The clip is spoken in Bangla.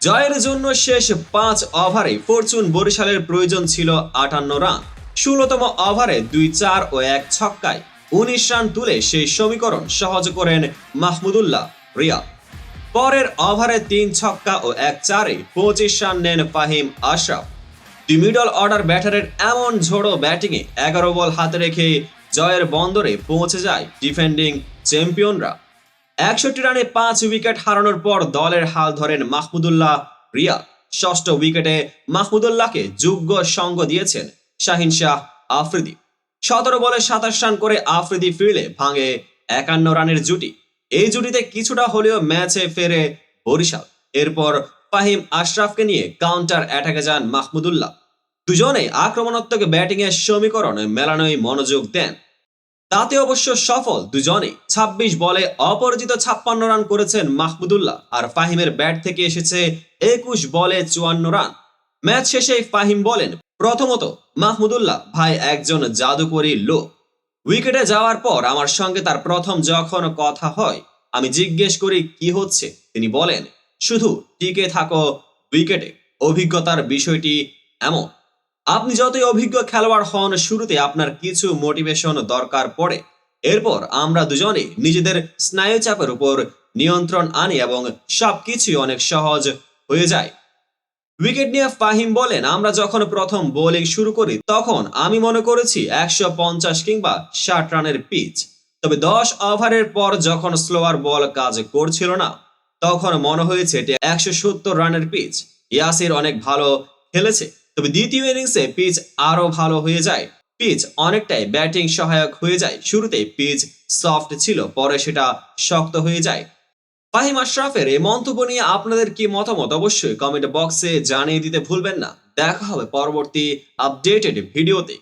জয়ের জন্য শেষ পাঁচ ওভারে ফরচুন বরিশালের প্রয়োজন ছিল আটান্ন রান। ষোলোতম ওভারে দুই চার ও এক ছক্কায় উনিশ রান তুলে সেই সমীকরণ সহজ করেন মাহমুদুল্লাহ রিয়া পরের ওভারে তিন ছক্কা ও এক চারে পঁচিশ রান নেন ফাহিম আশরাফ। দুই মিডল অর্ডার ব্যাটারের এমন ঝোড়ো ব্যাটিংয়ে এগারো বল হাতে রেখে জয়ের বন্দরে পৌঁছে যায় ডিফেন্ডিং চ্যাম্পিয়নরা। একষট্টি রানে পাঁচ উইকেট হারানোর পর দলের হাল ধরেন মাহমুদুল্লাহ রিয়া ষষ্ঠ উইকেটে মাহমুদুল্লাহকে যোগ্য সঙ্গ দিয়েছেন শাহিন শাহ আফ্রিদি। সতেরো বলে সাতাশ রান করে আফ্রিদি ফিরলে ভাঙে একান্ন রানের জুটি। এই জুটিতে কিছুটা হলেও ম্যাচে ফেরে বরিশাল। এরপর ফাহিম আশরাফকে নিয়ে কাউন্টার অ্যাটাকে যান মাহমুদুল্লাহ। দুজনে আক্রমণাত্মক ব্যাটিংয়ের সমীকরণ মেলানোই মনোযোগ দেন। তাতে অবশ্য সফল দুজনে ২৬ বলে অপরাজিত ছাপ্পান্ন রান করেছেন মাহমুদুল্লাহ আর ফাহিমের ব্যাট থেকে এসেছে একুশ বলে চুয়ান্ন রান। ম্যাচ শেষে ফাহিম বলেন, প্রথমত, মাহমুদুল্লাহ ভাই একজন জাদুকরী লোক। উইকেটে যাওয়ার পর আমার সঙ্গে তার প্রথম যখন কথা হয়, আমি জিজ্ঞেস করি, কি হচ্ছে? তিনি বলেন, শুধু টিকে থাকো, উইকেটে। অভিজ্ঞতার বিষয়টি এমন। আপনি যতই অভিজ্ঞ খেলোয়াড় হন, শুরুতে আপনার কিছু মোটিভেশন দরকার পড়ে। এরপর আমরা দুজনে নিজেদের স্নায়ু চাপের উপর নিয়ন্ত্রণ আনি এবং সবকিছুই অনেক সহজ হয়ে যায়। উইকেট নিয়ে ফাহিম বলেন, আমরা যখন প্রথম বোলিং শুরু করি, তখন আমি মনে করেছি একশো পঞ্চাশ কিংবা ষাট রানের পিচ। তবে দশ ওভারের পর যখন স্লোয়ার বল কাজ করছিল না, তখন মনে হয়েছে এটি একশো সত্তর রানের পিচ। ইয়াসির অনেক ভালো খেলেছে। তবে দ্বিতীয় ইনিংসে পিচ আরও ভালো হয়ে যায়। পিচ অনেকটাই ব্যাটিং সহায়ক হয়ে যায়। শুরুতে পিচ সফট ছিল, পরে সেটা শক্ত হয়ে যায়। ফাহিম আশরাফের এই মন্তব্য নিয়ে আপনাদের কি মতামত? অবশ্যই কমেন্ট বক্সে জানিয়ে দিতে ভুলবেন না। দেখা হবে পরবর্তী আপডেটেড ভিডিওতে